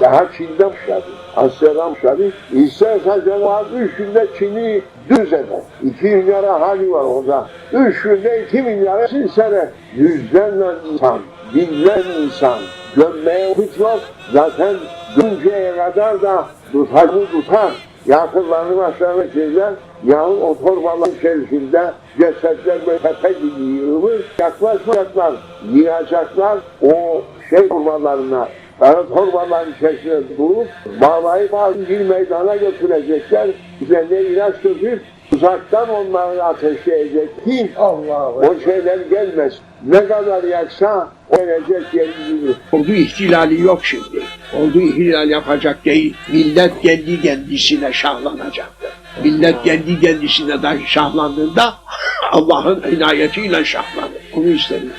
Daha Çin'de başladı. Asya'dan başladı. İsa Aleyhisselam üç günde Çin'i düz eder. İki milyar ahali var orada. Üç günde iki milyar sene. Yüzlerle insan, binlerce insan gömmeye yok. Zaten dönceye kadar da tutar mı tutar. Yakınlarını başlarına çizler. Yağın o torbaların içerisinde cesetler böyle tepe gibi yığılır. Yaklaşmayacaklar, yiyecekler o şey torbalarına. Kara torbaların içerisine durup bağlayıp bir meydana götürecekler. Üzerine ilaç döküp uzaktan onları ateşleyecek ki Allah o şeyler gelmez. Ne kadar yaksa o gelecek yeri gibi. Ordu ihtilali yok şimdi. Ordu ihtilal yapacak değil. Millet kendi kendisine şahlanacaktır. Millet kendi kendisine de şahlandığında Allah'ın inayetiyle şahlanır. Onu isteriz.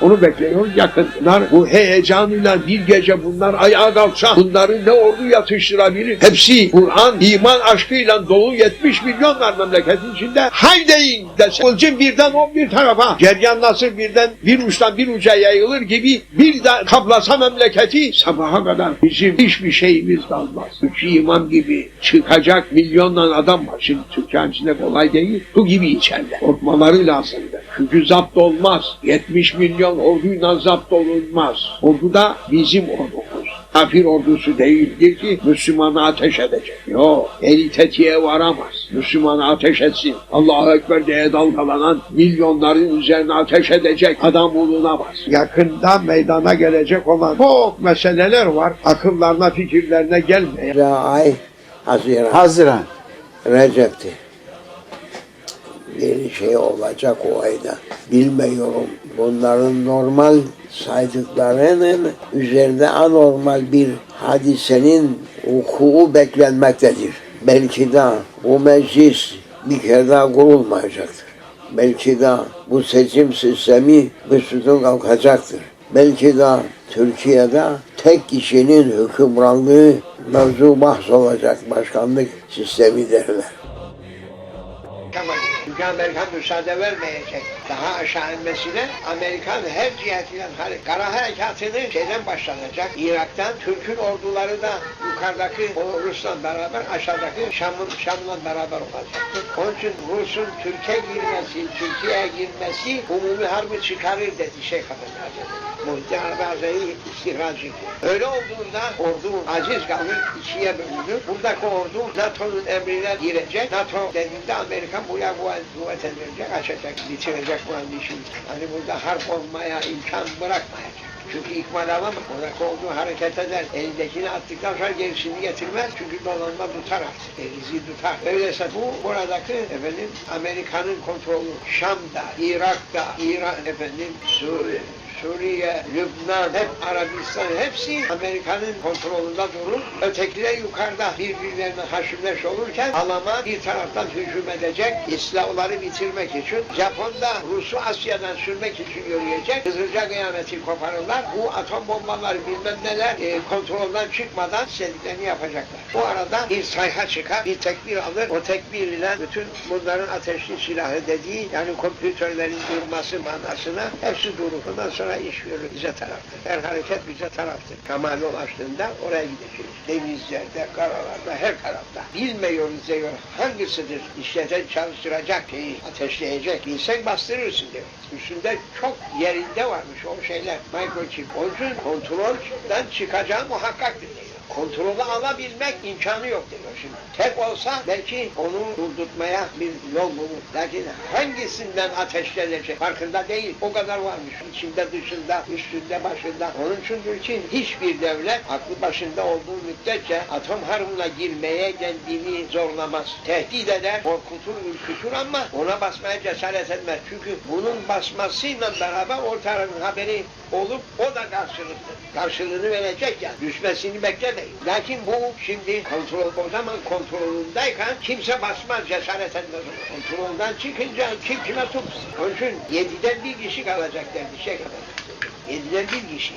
Onu bekliyoruz yakın. Bunlar bu heyecanıyla bir gece bunlar ayağa kalksa bunları ne ordu yatıştırabilir? Hepsi Kur'an, iman aşkıyla dolu 70 milyon var memleketin içinde. Haydeyin dese kılıcın birden 11 tarafa ceryan nasıl birden bir uçtan bir uca yayılır gibi bir de kaplasa memleketi sabaha kadar bizim hiçbir şeyimiz kalmaz. Üç imam gibi çıkacak milyonla adam var. Şimdi Türkiye'nin içinde kolay değil. Bu gibi içeride. Korkmaları lazımdır. Çünkü zapt olmaz. 70 milyon orduyla zapt olunmaz. Ordu da bizim ordumuz. Kafir ordusu değildir ki Müslümanı ateş edecek. Yok. Eli tetiğe varamaz. Müslümanı ateş etsin. Allahu Ekber diye dalgalanan milyonların üzerine ateş edecek adam bulunamaz. Yakında meydana gelecek olan çok meseleler var. Akıllarına fikirlerine gelmeyen. ay Haziran, Haziran. Recep'ti. Bir şey olacak o ayda. Bilmiyorum. Bunların normal saydıklarının üzerinde anormal bir hadisenin vuku beklenmektedir. Belki de bu meclis bir kere daha kurulmayacaktır. Belki de bu seçim sistemi üstünden kalkacaktır. Belki de Türkiye'de tek kişinin hükümranlığı mevzu bahs olacak başkanlık sistemi derler. Amerikan müsaade vermeyecek. Daha aşağı inmesine Amerikan her cihetiyle kara harekatını şeyden başlanacak. Irak'tan Türk'ün orduları da yukarıdaki o Rus'la beraber aşağıdaki Şam'ın Şam'la beraber olacaktır. Onun için Rus'un Türkiye girmesi, Türkiye'ye girmesi umumi harbi çıkarır dedi Şeyh Efendi Hazretleri. Muhittin Hazretleri istihracı. Öyle olduğunda ordu aciz kalır, ikiye bölünür. Buradaki ordu NATO'nun emrine girecek. NATO dediğinde Amerikan buraya kuvvet, edilecek, açacak, bitirecek bu işi. Hani burada harp olmaya imkan bırakmayacak. Çünkü ikmal alamaz. Oradaki olduğu hareket eder. Elindekini attıktan sonra gerisini getirmez. Çünkü donanma tutar artık. Elizi tutar. Öyleyse bu buradaki efendim Amerika'nın kontrolü Şam'da, Irak'ta, İran efendim Suriye, Suriye, Lübnan, hep Arabistan hepsi Amerika'nın kontrolünde durur. Ötekiler yukarıda birbirlerine haşimleş olurken Alman bir taraftan hücum edecek, İslamları bitirmek için. Japon da Rus'u Asya'dan sürmek için yürüyecek. Hızlıca kıyameti koparırlar. Bu atom bombaları bilmem neler e, kontrolden çıkmadan istediklerini yapacaklar. Bu arada bir sayha çıkar, bir tekbir alır. O tekbir ile bütün bunların ateşli silahı dediği yani kompütörlerin durması manasına hepsi durur. Ondan sonra iş yürür bize taraftır. Her hareket bize taraftır. Kemale ulaştığında oraya gideceğiz. Denizlerde, karalarda, her tarafta. Bilmiyoruz diyor. Hangisidir işleten çalıştıracak şeyi ateşleyecek. Bilsen bastırırsın diyor. Üstünde çok yerinde varmış o şeyler. Microchip. Onun için kontrolden çıkacağı muhakkaktır diyor. Kontrolü alabilmek imkanı yok diyor şimdi. Tek olsa belki onu durdurtmaya bir yol bulur. Lakin hangisinden ateşlenecek farkında değil. O kadar varmış. İçinde dışında, üstünde başında. Onun içindir ki hiçbir devlet aklı başında olduğu müddetçe atom harbına girmeye kendini zorlamaz. Tehdit eder, korkutur, ürkütür ama ona basmaya cesaret etmez. Çünkü bunun basmasıyla beraber o haberi olup o da karşılıklı. Karşılığını verecek yani. Düşmesini beklemeyin. Lakin bu şimdi kontrol o zaman kontrolündeyken kimse basmaz, cesaret etmez. Kontrolden çıkınca kim kime tutsun. Onun için yediden bir kişi kalacak derdi şey kadar. Yediler bir kişi.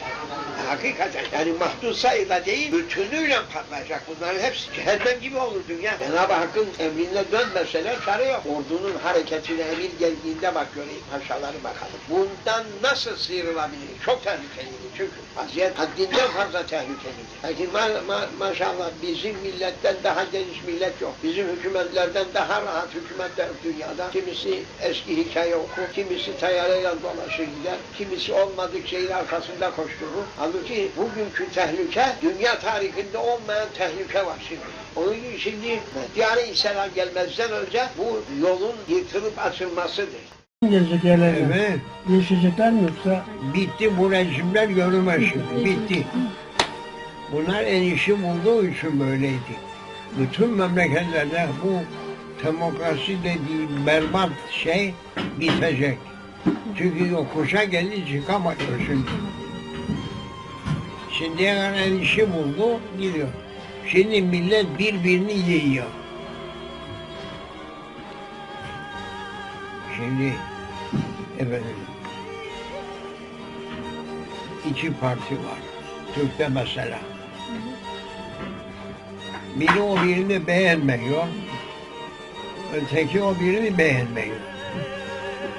Hakikaten yani mahdut sayıda değil, bütünüyle patlayacak bunların hepsi. Cehennem gibi olur dünya. Cenab-ı Hakk'ın emrine dönmeseler çare yok. Ordunun hareketine emir geldiğinde bak göreyim aşağıları bakalım. Bundan nasıl sıyrılabilir? Çok tehlikeliydi çünkü. Vaziyet haddinden fazla tehlikeliydi. Lakin ma ma maşallah bizim milletten daha geniş millet yok. Bizim hükümetlerden daha rahat hükümetler dünyada. Kimisi eski hikaye okur, kimisi tayarıyla dolaşır gider, kimisi olmadık şeyin arkasında koşturur. Halbuki bugünkü tehlike, dünya tarihinde olmayan tehlike var şimdi. Onun için şimdi Mehdi Aleyhisselam gelmezden önce bu yolun yırtılıp açılmasıdır. gelecek yerlerden? Evet. Yaşayacaklar mı yoksa? Bitti bu rejimler görünmez şimdi. Bitti. Bunlar en işi bulduğu için böyleydi. Bütün memleketlerde bu demokrasi dediği berbat şey bitecek. Çünkü yokuşa geldi çıkamıyor şimdi. Şimdiye kadar işi buldu gidiyor. Şimdi millet birbirini yiyor. Şimdi efendim iki parti var. Türk'te mesela. Biri o birini beğenmiyor. Öteki o birini beğenmiyor.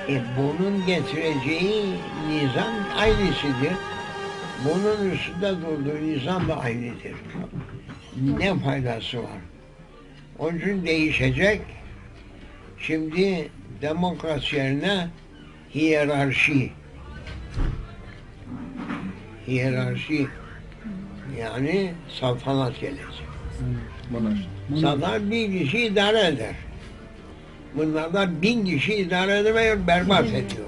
E bunun getireceği nizam aynısıdır. Bunun üstünde durduğu nizam da aynıdır. Ne faydası var? Onun için değişecek. Şimdi demokrasi yerine hiyerarşi hiyerarşi yani saltanat gelecek. Saltanat bir kişi idare eder. Bunlardan bin kişi idare edemiyor, berbat ediyor.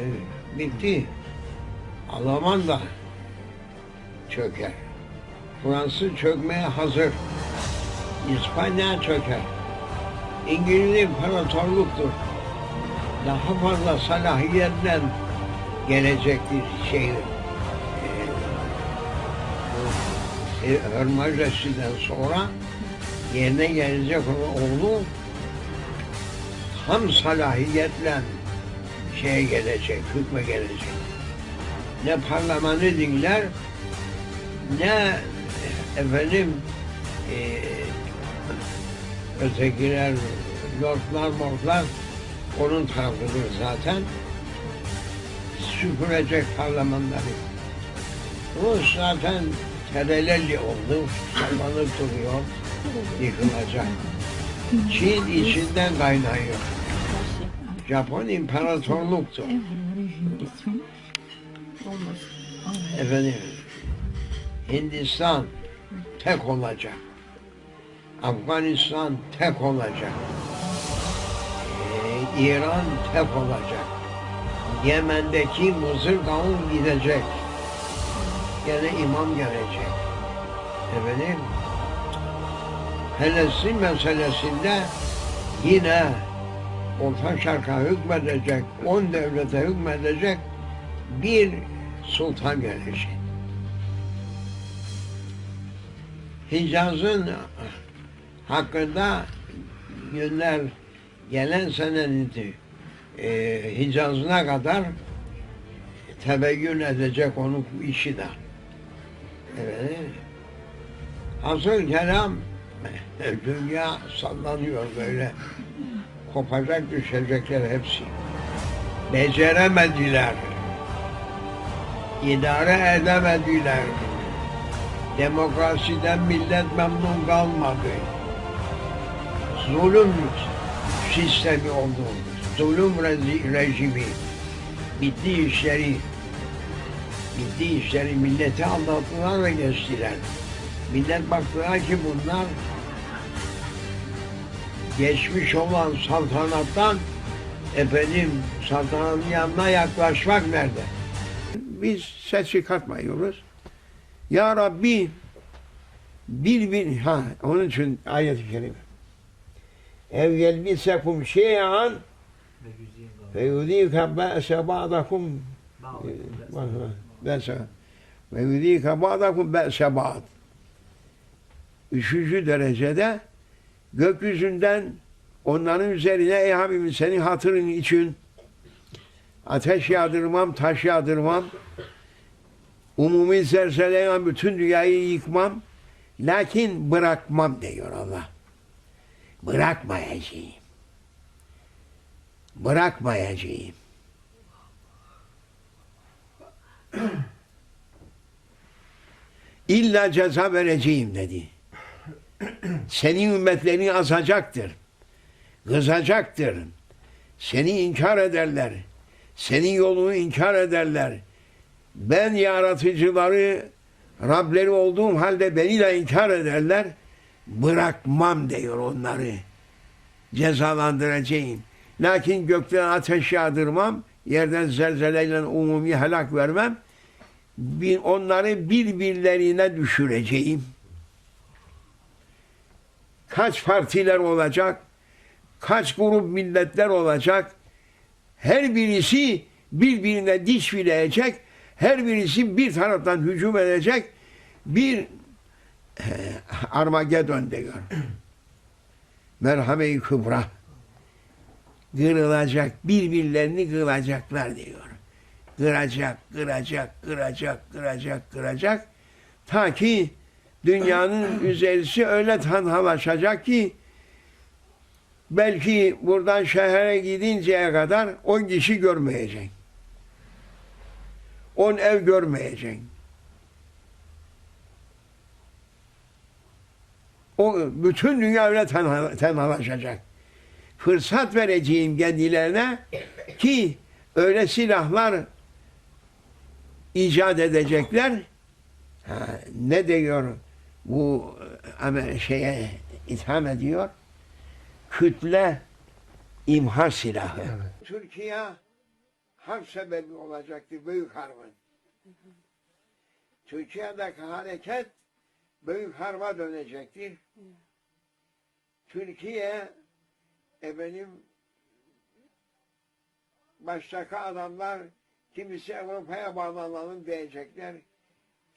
Evet, bitti. Alman da çöker. Fransız çökmeye hazır. İspanya çöker. İngiliz imparatorluktur daha fazla salahiyetle gelecektir şey. E, e, Hörmajesi'den sonra yerine gelecek olan oğlu tam salahiyetle şeye gelecek, hükme gelecek. Ne parlamenı dinler, ne efendim e, ötekiler, lordlar, morlar onun tarafıdır zaten. Süpürecek parlamenleri. Rus zaten terelelli oldu, sallanıp duruyor, yıkılacak. Çin içinden kaynıyor. Japon imparatorluktu. Efendim, Hindistan tek olacak. Afganistan tek olacak. Ee, İran tek olacak. Yemen'deki Mısır kavim gidecek. Gene imam gelecek. Efendim, Helestin meselesinde yine Orta Şark'a hükmedecek, on devlete hükmedecek bir sultan gelecek. Hicaz'ın hakkında günler gelen senenin e, Hicaz'ına kadar tebeyyün edecek onun işi de. Evet. Asıl kelam dünya sallanıyor böyle. Kopacak düşecekler hepsi. Beceremediler. İdare edemediler. Demokrasiden millet memnun kalmadı. Zulüm sistemi oldu. Zulüm rejimi. Bitti işleri. Bitti işleri. Milleti anlattılar ve geçtiler. Millet baktılar ki bunlar geçmiş olan saltanattan efendim saltanatın yanına yaklaşmak nerede? Biz ses çıkartmıyoruz. Ya Rabbi bir bir ha onun için ayet-i kerime. Ev yelbisekum şey'an fe yudîke be'se ba'dakum be'se ve yudîke ba'dakum be'se ba'd. Üçüncü derecede gökyüzünden onların üzerine ey Habibim senin hatırın için Ateş yağdırmam, taş yağdırmam. Umumi zelzeleyle bütün dünyayı yıkmam. Lakin bırakmam diyor Allah. Bırakmayacağım. Bırakmayacağım. İlla ceza vereceğim dedi. Senin ümmetlerin azacaktır. Kızacaktır. Seni inkar ederler. Senin yolunu inkar ederler. Ben yaratıcıları Rableri olduğum halde beni de inkar ederler. Bırakmam diyor onları. Cezalandıracağım. Lakin gökten ateş yağdırmam. Yerden zelzeleyle umumi helak vermem. Onları birbirlerine düşüreceğim. Kaç partiler olacak? Kaç grup milletler olacak? Her birisi birbirine diş bileyecek. Her birisi bir taraftan hücum edecek. Bir e, Armagedon diyor. Merhame-i Kübra. Kırılacak, birbirlerini kıracaklar diyor. Kıracak, kıracak, kıracak, kıracak, kıracak. Ta ki dünyanın üzerisi öyle tanhalaşacak ki belki buradan şehre gidinceye kadar on kişi görmeyecek. On ev görmeyecek. O bütün dünya öyle tenha, tenhalaşacak. Fırsat vereceğim kendilerine ki öyle silahlar icat edecekler. Ha, ne diyor bu ama şeye itham ediyor? Kütle imha silahı. Türkiye harp sebebi olacaktır büyük harbın. Türkiye'deki hareket büyük harba dönecektir. Türkiye efendim baştaki adamlar kimisi Avrupa'ya bağlanalım diyecekler.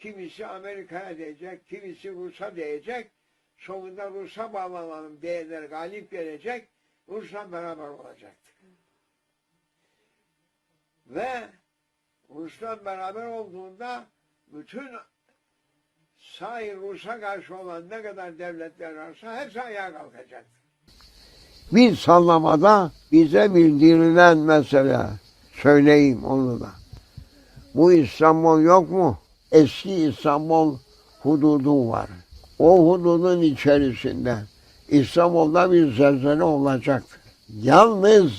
Kimisi Amerika'ya diyecek, kimisi Rus'a diyecek. Sonunda Rus'a bağlanalım diyenler galip gelecek. Rus'la beraber olacaktır. Ve Rus'la beraber olduğunda bütün sahi Rus'a karşı olan ne kadar devletler varsa hepsi ayağa kalkacaktır. Bir sallamada bize bildirilen mesele, söyleyeyim onu da. Bu İstanbul yok mu? Eski İstanbul hududu var. O hududun içerisinde İstanbul'da bir zelzele olacaktır. Yalnız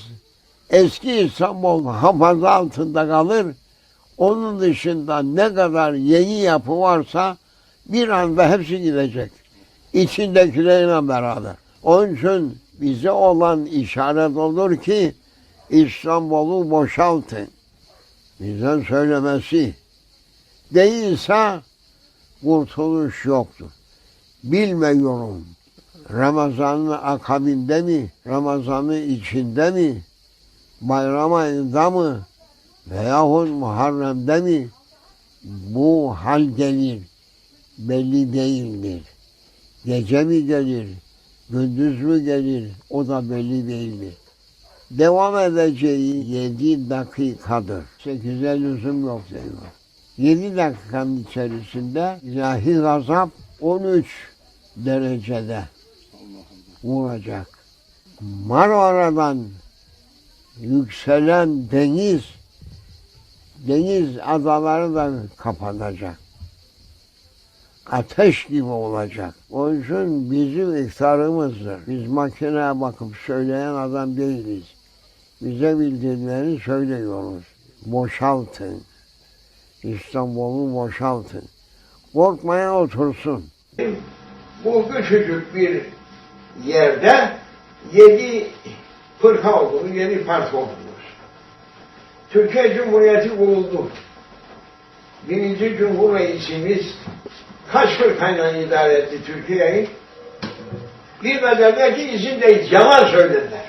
eski İstanbul hafaza altında kalır. Onun dışında ne kadar yeni yapı varsa bir anda hepsi gidecek. İçindekilerle beraber. Onun için bize olan işaret olur ki İstanbul'u boşaltın. Bizden söylemesi. Değilse kurtuluş yoktur. Bilmiyorum. Ramazan'ın akabinde mi, Ramazan'ın içinde mi, bayram ayında mı veyahut Muharrem'de mi bu hal gelir belli değildir. Gece mi gelir, gündüz mü gelir o da belli değildir. Devam edeceği yedi dakikadır. Sekize lüzum yok diyor. Yedi dakikanın içerisinde ilahi gazap 13 derecede vuracak. Marmara'dan yükselen deniz, deniz adaları da kapanacak. Ateş gibi olacak. Onun için bizim iftarımızdır. Biz makineye bakıp söyleyen adam değiliz. Bize bildirimleri söylüyoruz. Boşaltın. İstanbul'u boşaltın. Korkmaya otursun. Bu küçücük bir yerde yedi fırka olduğunu, yedi parti olduğunu. Türkiye Cumhuriyeti kuruldu. Birinci Cumhur kaç fırkayla idare etti Türkiye'yi? Bir bedelde ki izindeyiz. Yalan söylediler.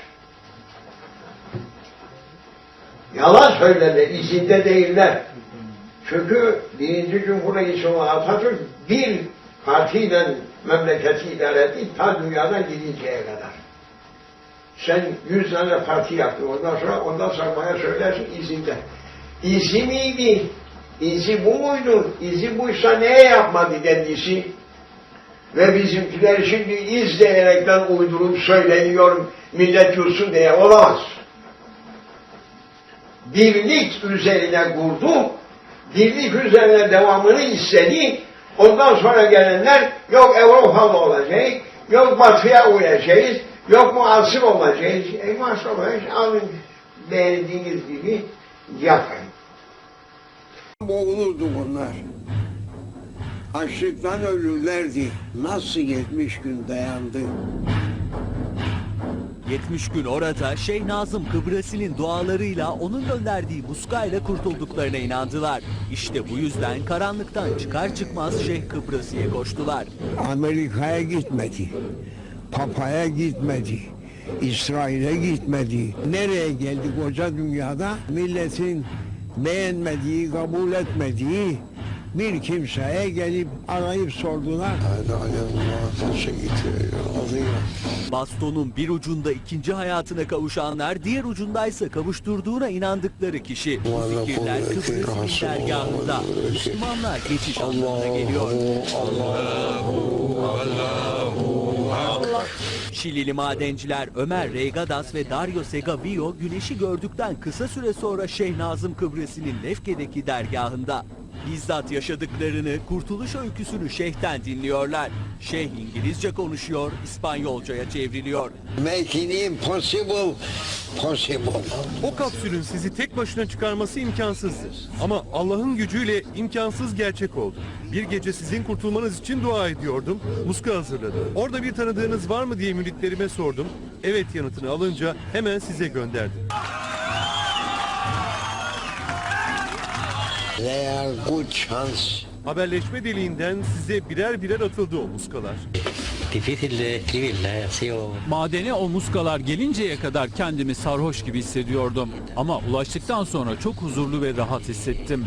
Yalan söylediler. izinde değiller. Çünkü birinci Cumhur Reisi olan Atatürk bir partiyle memleketi idare etti ta dünyadan gidinceye kadar. Sen yüz tane parti yaptın. Ondan sonra ondan sonra bana söylersin izinde. İzi miydi? İzi bu muydu? İzi buysa neye yapmadı kendisi? Ve bizimkiler şimdi izleyerekten uydurup söyleniyor millet yursun diye olamaz. Birlik üzerine kurdu, birlik üzerine devamını istedi. Ondan sonra gelenler yok Avrupalı olacağız, yok Batı'ya uyacağız, yok muasır olacağız. E olacağız, alın beğendiğiniz gibi yapın. Boğulurdu bunlar. Açlıktan ölürlerdi. Nasıl 70 gün dayandı? 70 gün orada Şeyh Nazım Kıbrıs'ın dualarıyla onun gönderdiği muskayla kurtulduklarına inandılar. İşte bu yüzden karanlıktan çıkar çıkmaz Şeyh Kıbrıs'ı'ya koştular. Amerika'ya gitmedi. Papa'ya gitmedi. İsrail'e gitmedi. Nereye geldi koca dünyada? Milletin beğenmediği, kabul etmediği bir kimseye gelip arayıp sordular. Bastonun bir ucunda ikinci hayatına kavuşanlar, diğer ucundaysa kavuşturduğuna inandıkları kişi. Bu fikirler Kıbrıs'ın dergahında Müslümanlar geçiş anlamına geliyor. Şilili madenciler Ömer Reygadas ve Dario Segovia güneşi gördükten kısa süre sonra Şeyh Nazım Kıbrıs'ın Lefke'deki dergahında. Bizzat yaşadıklarını, kurtuluş öyküsünü şeyhten dinliyorlar. Şeyh İngilizce konuşuyor, İspanyolcaya çevriliyor. Making impossible possible. O kapsülün sizi tek başına çıkarması imkansızdır. Ama Allah'ın gücüyle imkansız gerçek oldu. Bir gece sizin kurtulmanız için dua ediyordum. Muska hazırladım. Orada bir tanıdığınız var mı diye müritlerime sordum. Evet yanıtını alınca hemen size gönderdim. They are good chance. Haberleşme deliğinden size birer birer atıldı o muskalar. Madene o muskalar gelinceye kadar kendimi sarhoş gibi hissediyordum. Ama ulaştıktan sonra çok huzurlu ve rahat hissettim.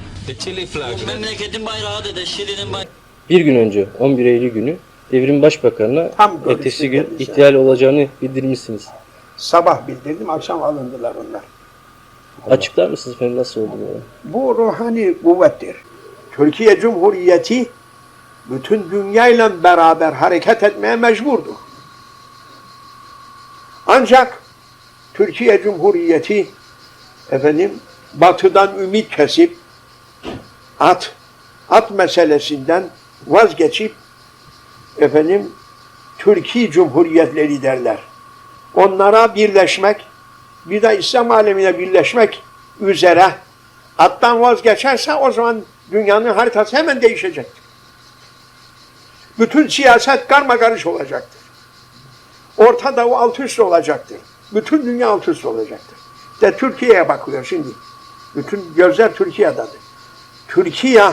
memleketin bayrağı da Şili'nin bayrağı. Bir gün önce 11 Eylül günü devrim başbakanına Tam ertesi gün kendisi. ihlal olacağını bildirmişsiniz. sabah bildirdim, akşam alındılar onlar. Açıklar mısınız efendim nasıl oldu bu? Bu ruhani kuvvettir. Türkiye Cumhuriyeti bütün dünyayla beraber hareket etmeye mecburdu. Ancak Türkiye Cumhuriyeti efendim batıdan ümit kesip at at meselesinden vazgeçip efendim Türkiye Cumhuriyetleri derler. Onlara birleşmek bir de İslam alemine birleşmek üzere attan vazgeçerse o zaman dünyanın haritası hemen değişecektir. Bütün siyaset karma karış olacaktır. Orta Doğu alt üst olacaktır. Bütün dünya alt üst olacaktır. De Türkiye'ye bakıyor şimdi. Bütün gözler Türkiye'dedir. Türkiye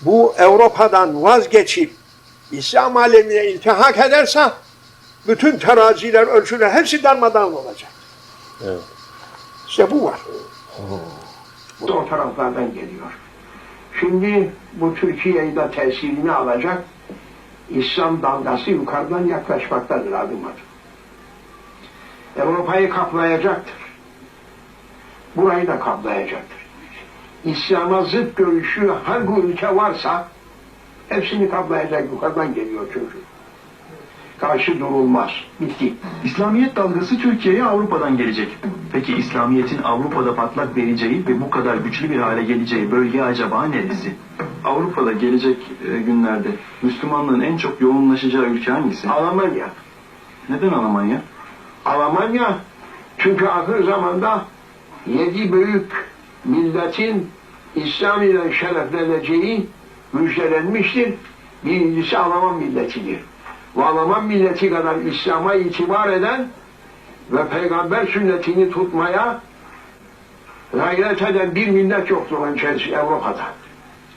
bu Avrupa'dan vazgeçip İslam alemine iltihak ederse bütün teraziler, ölçüler hepsi darmadağın olacak. Evet. İşte bu var. Bu da o taraflardan geliyor. Şimdi bu Türkiye'yi de tesirini alacak İslam dalgası yukarıdan yaklaşmaktadır adım adım. Avrupa'yı kaplayacaktır. Burayı da kaplayacaktır. İslam'a zıt görüşü hangi ülke varsa hepsini kaplayacak yukarıdan geliyor çünkü. Karşı durulmaz. Bitti. İslamiyet dalgası Türkiye'ye Avrupa'dan gelecek. Peki İslamiyet'in Avrupa'da patlak vereceği ve bu kadar güçlü bir hale geleceği bölge acaba neresi? Avrupa'da gelecek e, günlerde Müslümanlığın en çok yoğunlaşacağı ülke hangisi? Almanya. Neden Almanya? Almanya çünkü ahir zamanda yedi büyük milletin İslam ile şerefleneceği müjdelenmiştir. Birincisi Alman milletidir. Ve Alman milleti kadar İslam'a itibar eden ve peygamber sünnetini tutmaya gayret eden bir millet yoktur onun içerisinde Avrupa'da.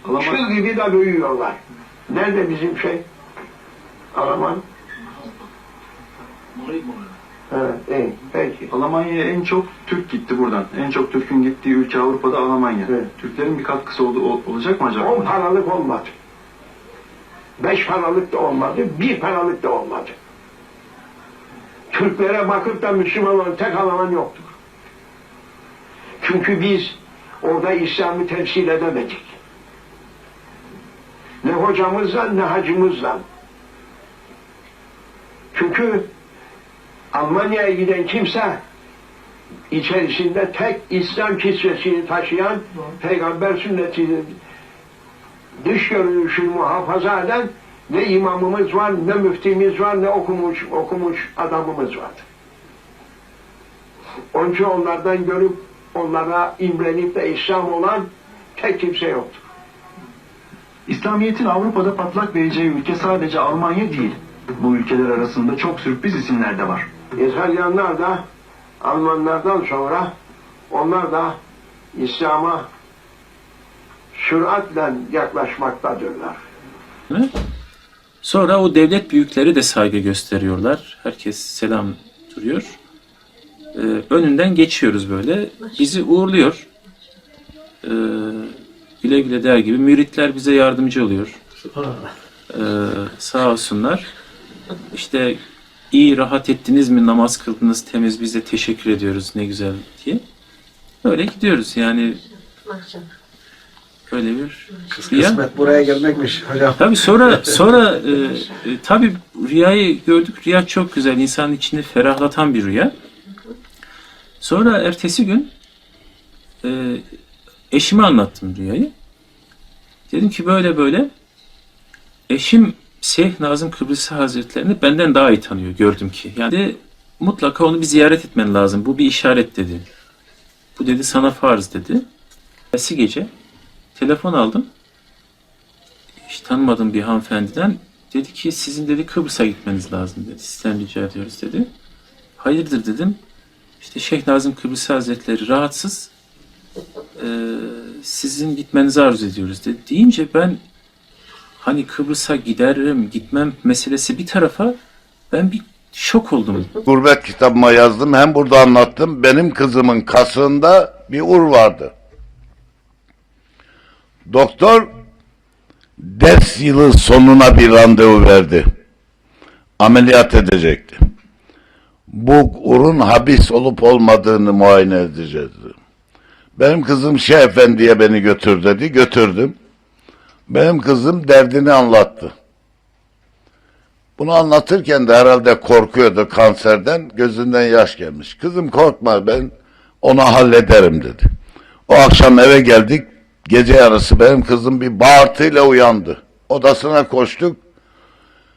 Alman, Çıl gibi de büyüyorlar. Nerede bizim şey? Alman. Evet, iyi, peki. Almanya'ya en çok Türk gitti buradan. En çok Türk'ün gittiği ülke Avrupa'da Almanya. Evet. Türklerin bir katkısı oldu, ol- olacak mı acaba? On paralık olmadı. Beş paralık da olmadı, bir paralık da olmadı. Türklere bakıp da Müslüman olan tek alan yoktur. Çünkü biz orada İslam'ı temsil edemedik. Ne hocamızla ne hacımızla. Çünkü Almanya'ya giden kimse içerisinde tek İslam kisvesini taşıyan peygamber sünnetinin dış görünüşünü muhafaza eden ne imamımız var, ne müftimiz var, ne okumuş okumuş adamımız var. Onun için onlardan görüp onlara imrenip de İslam olan tek kimse yoktur. İslamiyet'in Avrupa'da patlak vereceği ülke sadece Almanya değil. Bu ülkeler arasında çok sürpriz isimler de var. İtalyanlar da Almanlardan sonra onlar da İslam'a süratle yaklaşmaktadırlar. Sonra o devlet büyükleri de saygı gösteriyorlar. Herkes selam duruyor. Ee, önünden geçiyoruz böyle. Bizi uğurluyor. Ee, güle güle der gibi. Müritler bize yardımcı oluyor. Ee, sağ olsunlar. İşte iyi rahat ettiniz mi namaz kıldınız temiz bize teşekkür ediyoruz ne güzel diye. Öyle gidiyoruz yani. Öyle bir rüya. buraya gelmekmiş hocam. Tabii sonra sonra e, e, tabii rüyayı gördük. Rüya çok güzel. insanın içini ferahlatan bir rüya. Sonra ertesi gün e, eşime anlattım rüyayı. Dedim ki böyle böyle eşim Şeyh Nazım Kıbrıs Hazretlerini benden daha iyi tanıyor gördüm ki. Yani de, mutlaka onu bir ziyaret etmen lazım. Bu bir işaret dedi. Bu dedi sana farz dedi. Ertesi gece telefon aldım hiç tanımadığım bir hanımefendiden dedi ki sizin dedi Kıbrıs'a gitmeniz lazım dedi. Sizden rica ediyoruz dedi. Hayırdır dedim. İşte Şeyh Nazım Kıbrıs Hazretleri rahatsız. Ee, sizin gitmenizi arzu ediyoruz dedi. Deyince ben hani Kıbrıs'a giderim gitmem meselesi bir tarafa ben bir şok oldum. Gurbet kitabıma yazdım. Hem burada anlattım. Benim kızımın kasığında bir ur vardı. Doktor ders yılı sonuna bir randevu verdi. Ameliyat edecekti. Bu urun habis olup olmadığını muayene edeceğiz. Benim kızım Şeyh Efendi'ye beni götür dedi. Götürdüm. Benim kızım derdini anlattı. Bunu anlatırken de herhalde korkuyordu kanserden. Gözünden yaş gelmiş. Kızım korkma ben onu hallederim dedi. O akşam eve geldik. Gece yarısı benim kızım bir bağırtıyla uyandı. Odasına koştuk.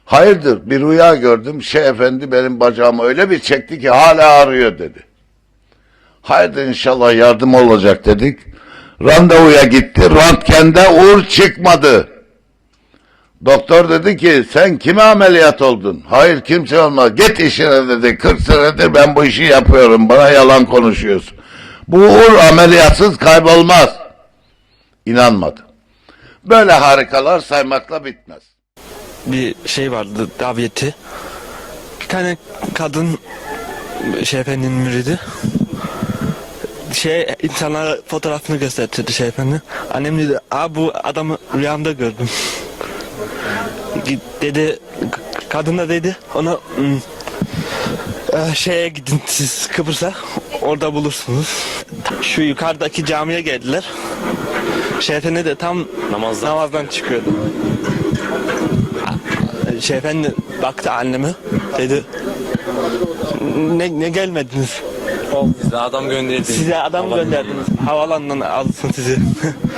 Hayırdır bir rüya gördüm. Şey efendi benim bacağımı öyle bir çekti ki hala ağrıyor dedi. Hayırdır inşallah yardım olacak dedik. Randevuya gitti. Röntgende uğur çıkmadı. Doktor dedi ki sen kime ameliyat oldun? Hayır kimse olmaz. Git işine dedi. 40 senedir ben bu işi yapıyorum. Bana yalan konuşuyorsun. Bu uğur ameliyatsız kaybolmaz. İnanmadı. Böyle harikalar saymakla bitmez. bir şey vardı daveti. Bir tane kadın şey efendinin müridi. Şey insanlara fotoğrafını gösterdi şey efendi. Annem dedi, aa bu adamı rüyamda gördüm. Dedi, kadın da dedi ona "Hmm, eh, şeye gidin siz Kıbrıs'a orada bulursunuz. Şu yukarıdaki camiye geldiler. Şey efendi de tam namazdan çıkıyordu. Şey efendi baktı anneme dedi ne, ne gelmediniz? Size adam gönderdi. Size adam gönderdiniz. Havalandan alsın sizi.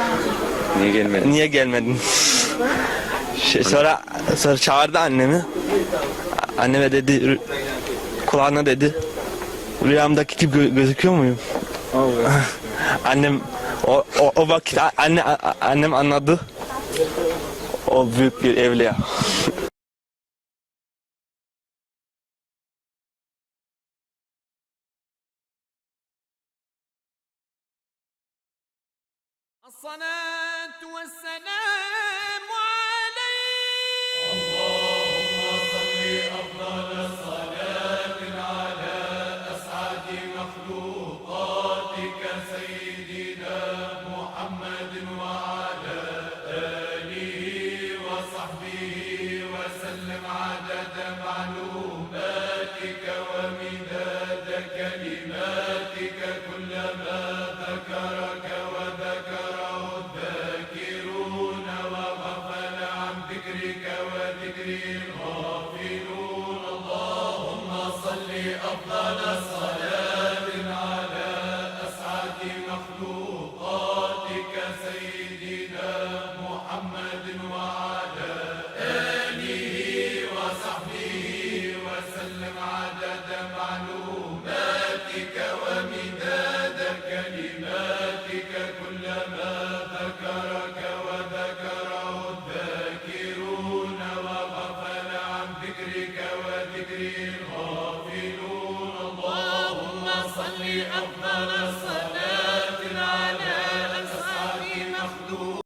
Niye gelmedi? Niye gelmedin? Şey, sonra sonra çağırdı annemi. Anneme dedi kulağına dedi rüyamdaki gibi gö- gözüküyor muyum? annem o, o, o vakit anne annem anladı. O büyük bir evliya. Sana